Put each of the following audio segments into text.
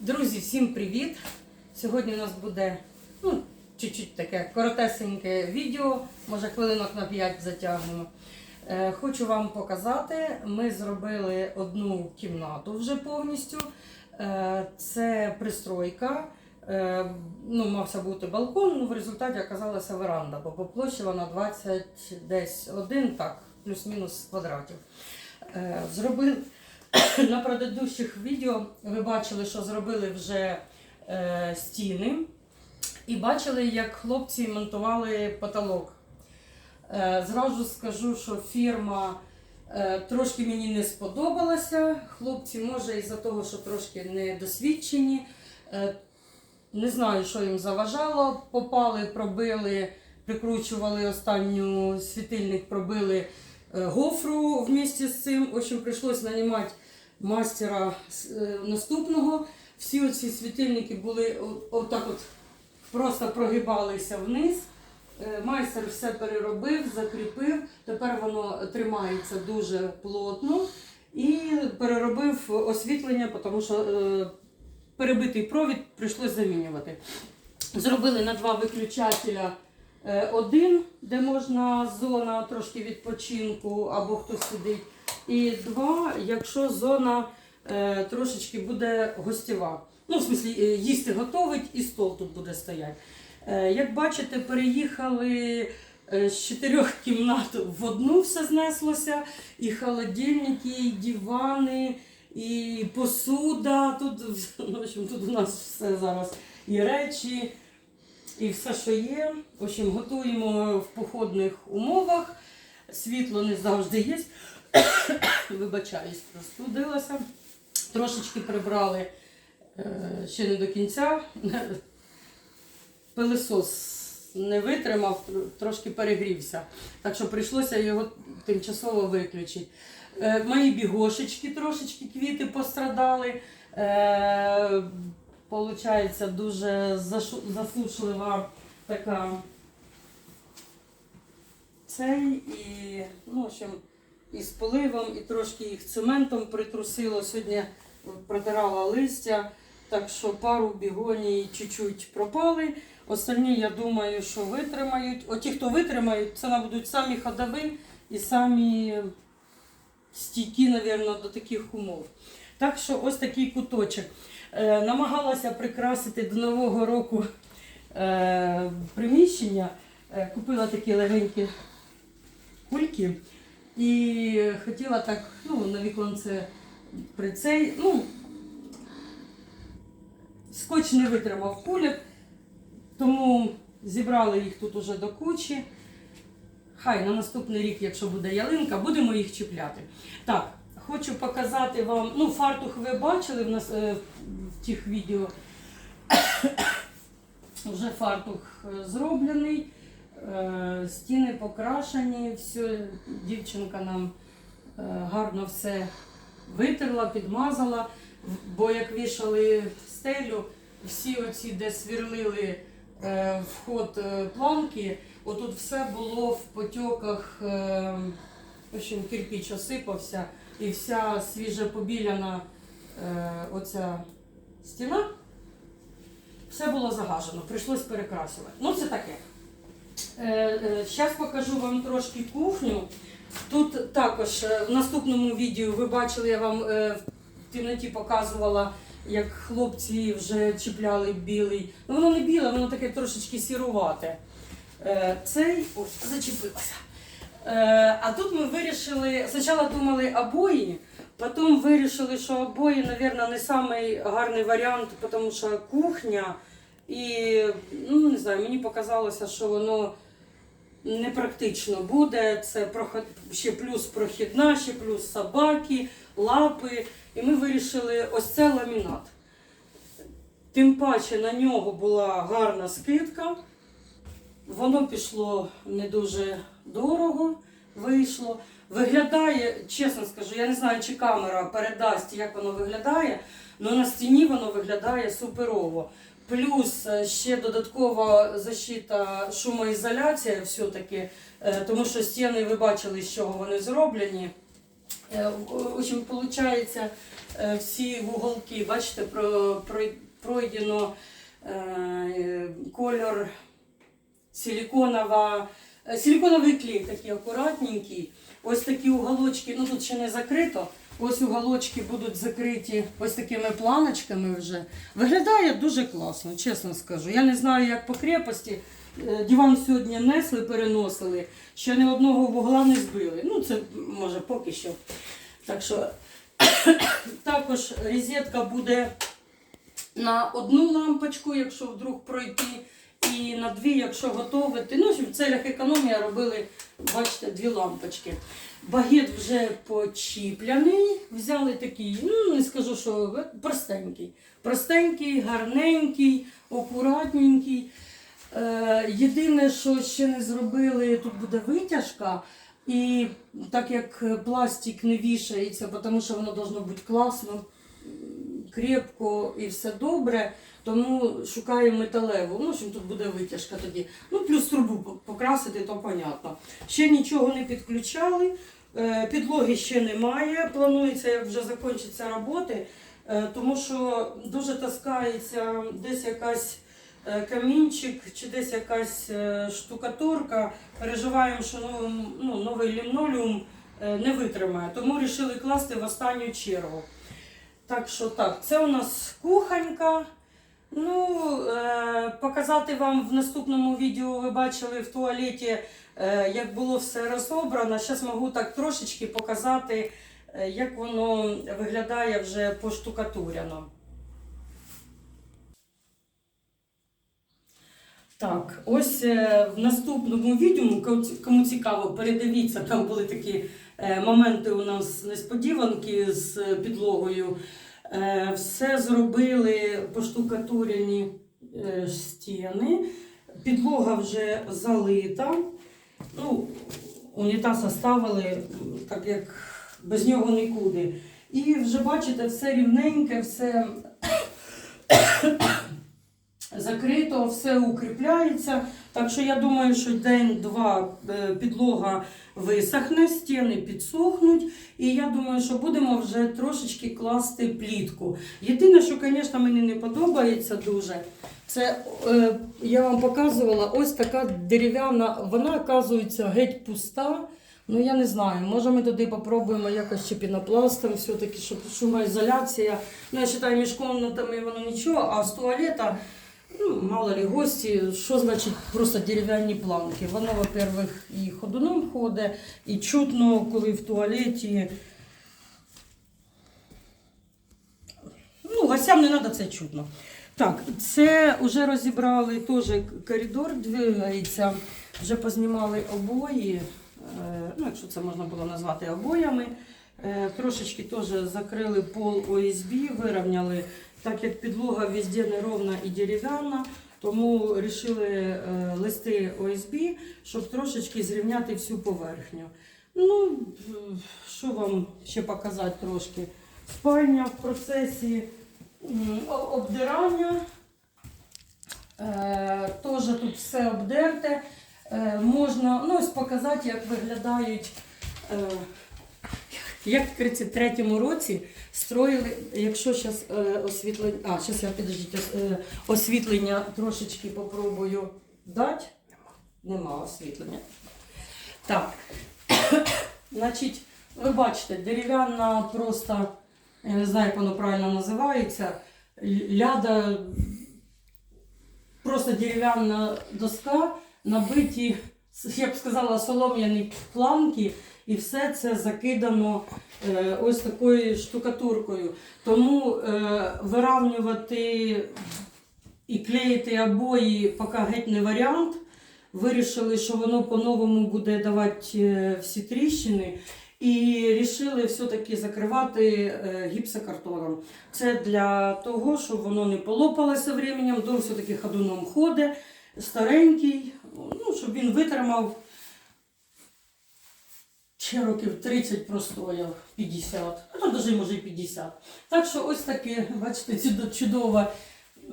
Друзі, всім привіт! Сьогодні у нас буде ну, чуть-чуть таке коротесеньке відео, може хвилинок на 5 затягнемо. Е, хочу вам показати, ми зробили одну кімнату вже повністю. Е, це пристройка. Е, ну, мався бути балкон, ну в результаті оказалася веранда, бо по площі вона 20 десь один, так, плюс-мінус квадратів. Е, зробили на предыдущих відео ви бачили, що зробили вже е, стіни, і бачили, як хлопці монтували потолок. Е, зразу скажу, що фірма е, трошки мені не сподобалася. Хлопці, може, із-за того, що трошки недосвідчені. Е, не знаю, що їм заважало. Попали, пробили, прикручували останню світильник, пробили гофру вместе з цим. В общем, прийшлось нанімати мастера е, наступного. Всі оці світильники були от- отак от просто прогибалися вниз. Е, Майстер все переробив, закріпив. Тепер воно тримається дуже плотно і переробив освітлення, тому що е, перебитий провід прийшлось замінювати. Зробили на два виключателя е, один, де можна зона трошки відпочинку або хтось сидить. І два, якщо зона е, трошечки буде гостєва. Ну, в смислі, е, їсти готовить і стол тут буде стояти. Е, як бачите, переїхали е, з чотирьох кімнат в одну все знеслося. І холодильники, і дивани, і посуда. Тут, в общем, тут у нас все зараз і речі, і все, що є. В общем, готуємо в походних умовах. Світло не завжди є. Вибачаюсь, простудилася. Трошечки прибрали е, ще не до кінця. Пилисос не витримав, трошки перегрівся. Так що прийшлося його тимчасово виключити. Е, мої бігошечки трошечки квіти пострадали. Получається дуже засушлива така цей і, ну, в общем, і з поливом, і трошки їх цементом притрусило. Сьогодні протирала листя, так що пару бігоній чуть-чуть пропали. Остальні, я думаю, що витримають. Оті, хто витримають, це будуть самі ходові і самі стійкі, мабуть, до таких умов. Так що ось такий куточок. Е, намагалася прикрасити до Нового року е, приміщення. Е, купила такі легенькі кульки і хотіла так, ну, на віконце при цей, ну, скотч не витримав кульок, тому зібрали їх тут уже до кучі. Хай на наступний рік, якщо буде ялинка, будемо їх чіпляти. Так, хочу показати вам. Ну, фартух ви бачили в нас е, в тих відео. Вже фартух е, зроблений, е, стіни покрашені, все, дівчинка нам гарно все витерла, підмазала. Бо як вішали стелю, всі оці, де свірлили вход е, планки, отут все було в потьоках, в общем, кирпіч осипався, і вся свіже побіляна е, оця стіна, все було загажено, прийшлось перекрасувати. Ну, це таке. Зараз покажу вам трошки кухню. Тут також е, в наступному відео ви бачили, я вам е, в темноті показувала, як хлопці вже чіпляли білий. Ну воно не біле, воно таке трошечки сірувате. Е, Цей ось зачепилося. Е, А тут ми вирішили, спочатку думали обої, потім вирішили, що обої, мабуть, не самий варіант, тому що кухня. І ну не знаю, мені показалося, що воно непрактично буде. Це ще плюс прохідна, ще плюс собаки, лапи. І ми вирішили ось це ламінат. Тим паче на нього була гарна скидка. Воно пішло не дуже дорого, вийшло. Виглядає, чесно скажу, я не знаю, чи камера передасть, як воно виглядає, але на стіні воно виглядає суперово. Плюс е, ще додаткова защита, шумоізоляція все-таки, е, тому що стіни ви бачили, з чого вони зроблені. Е, в общем, виходить, всі вуголки, бачите, про, про- пройдено кольор силиконова, е, клей такий акуратненький. Ось такі уголочки, ну тут ще не закрито. Ось уголочки будуть закриті ось такими планочками вже. Виглядає дуже класно, чесно скажу. Я не знаю, як по крепості. Е, Диван сьогодні несли, переносили, ще ні одного вугла не збили. Ну, це може поки що. Так що також розетка буде на одну лампочку, якщо вдруг пройти, і на дві, якщо готувати. Ну, в целях економії робили, бачите, дві лампочки. Багет вже почіпляний. Взяли такий, ну не скажу, що простенький. Простенький, гарненький, акуратненький. Е, єдине, що ще не зробили, тут буде витяжка. І так як пластик не вішається, тому що воно должно бути класно, крепко і все добре, тому шукаємо металеву. Ну, що тут буде витяжка тоді. Ну, плюс трубу покрасити, то понятно. Ще нічого не підключали, е, підлоги ще немає. Планується, як вже закінчаться роботи, е, тому що дуже таскається десь якась е, камінчик чи десь якась штукатурка. Переживаємо, що новий, ну, новий лінолеум не витримає, тому вирішили класти в останню чергу. Так що так, це у нас кухонька. Ну, е, показати вам в наступному відео ви бачили в туалеті, е, як було все розобрано. Зараз можу так трошечки показати, е, як воно виглядає вже поштукатуряно. Так, ось е, в наступному відео, кому цікаво, передивіться, там були такі е, моменти у нас несподіванки з е, підлогою. Все зробили поштукатурені стіни, підлога вже залита. Ну, унітаз оставили, так як без нього нікуди. І вже бачите, все рівненьке, все закрито, все укріпляється. Так що я думаю, що день-два е, підлога висохне, стіни підсохнуть. І я думаю, що будемо вже трошечки класти плітку. Єдине, що, звісно, мені не подобається дуже, це е, я вам показувала ось така дерев'яна, вона оказується геть пуста. Ну я не знаю, може ми туди попробуємо якось чи пінопластом, все-таки, щоб шумоізоляція. Ну, я вважаю, між комнатами воно нічого, а з туалета, ну, мало ли гості, що значить просто дерев'яні планки. Воно, во-первых, і ходуном ходить, і чутно, коли в туалеті. Ну, гостям не треба це чутно. Так, це вже розібрали теж коридор, двигається, вже познімали обої, е, ну, якщо це можна було назвати обоями. Е, Трошечки теж закрили пол ОСБ, вирівняли, так як підлога везде неровна і дерев'яна, тому вирішили листи ОСБ, щоб трошечки зрівняти всю поверхню. Ну, е, що вам ще показати трошки? Спальня в процесі обдирання. Е, Теж тут все обдерте. Е, можна ну, ось показати, як виглядають, е, як в 33-му році строїли, якщо зараз е, освітлення, а, зараз я підождіть, е, освітлення трошечки попробую дати. Нема. Нема освітлення. Так. Значить, ви бачите, дерев'яна просто, я не знаю, як воно правильно називається, ляда, просто дерев'яна доска, набиті, я б сказала, солом'яні планки, і все це закидано е, ось такою штукатуркою. Тому е, виравнювати і клеїти обої поки геть не варіант. Вирішили, що воно по-новому буде давати е, всі тріщини. І вирішили все-таки закривати е, гіпсокартоном. Це для того, щоб воно не полопалося временем, дом все-таки ходуном ходить, старенький, ну, щоб він витримав ще років 30 простояв, 50, а то навіть може і 50. Так що ось таке, бачите, чудо- чудове.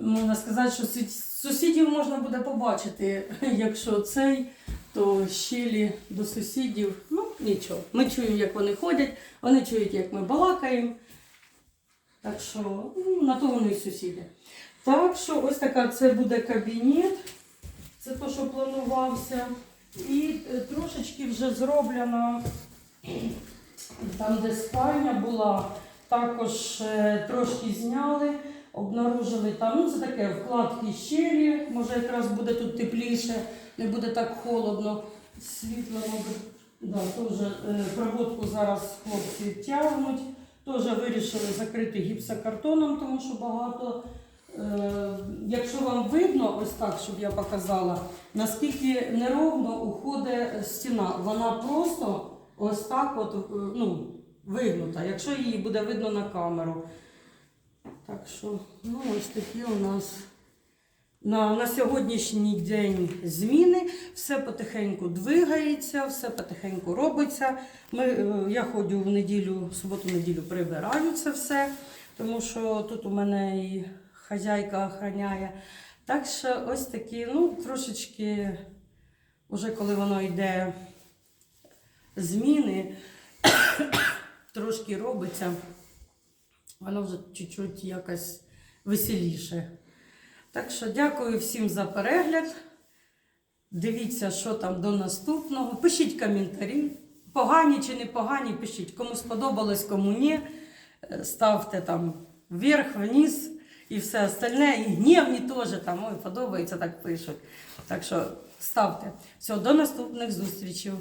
Можна сказати, що сусідів можна буде побачити, якщо цей, то щелі до сусідів. Ну, нічого. Ми чуємо, як вони ходять, вони чують, як ми балакаємо. Так що, ну, на то вони і сусіди. Так що ось така це буде кабінет. Це те, що планувався. І е, трошечки вже зроблено там, де спальня була, також е, трошки зняли, обнаружили там, ну це таке вкладки щелі, може якраз буде тут тепліше, не буде так холодно. Світло, да, теж е, проводку зараз хлопці тягнуть. Теж вирішили закрити гіпсокартоном, тому що багато. Е, якщо вам видно, ось так, щоб я показала, наскільки неровно уходить стіна. Вона просто ось так от, е, ну, вигнута, якщо її буде видно на камеру. Так що, ну ось такі у нас на, на сьогоднішній день зміни. Все потихеньку двигається, все потихеньку робиться. Ми, е, я ходжу в неділю, в суботу-неділю прибираю це все, тому що тут у мене і хазяйка охороняє. Так що ось такі, ну, трошечки, вже коли воно йде зміни, трошки робиться, воно вже чуть-чуть якось веселіше. Так що дякую всім за перегляд. Дивіться, що там до наступного. Пишіть коментарі. Погані чи не погані, пишіть. Кому сподобалось, кому ні. Ставте там вверх, вниз і все остальне. І гнівні теж там ой, подобається, так пишуть. Так що ставте. Все, до наступних зустрічей.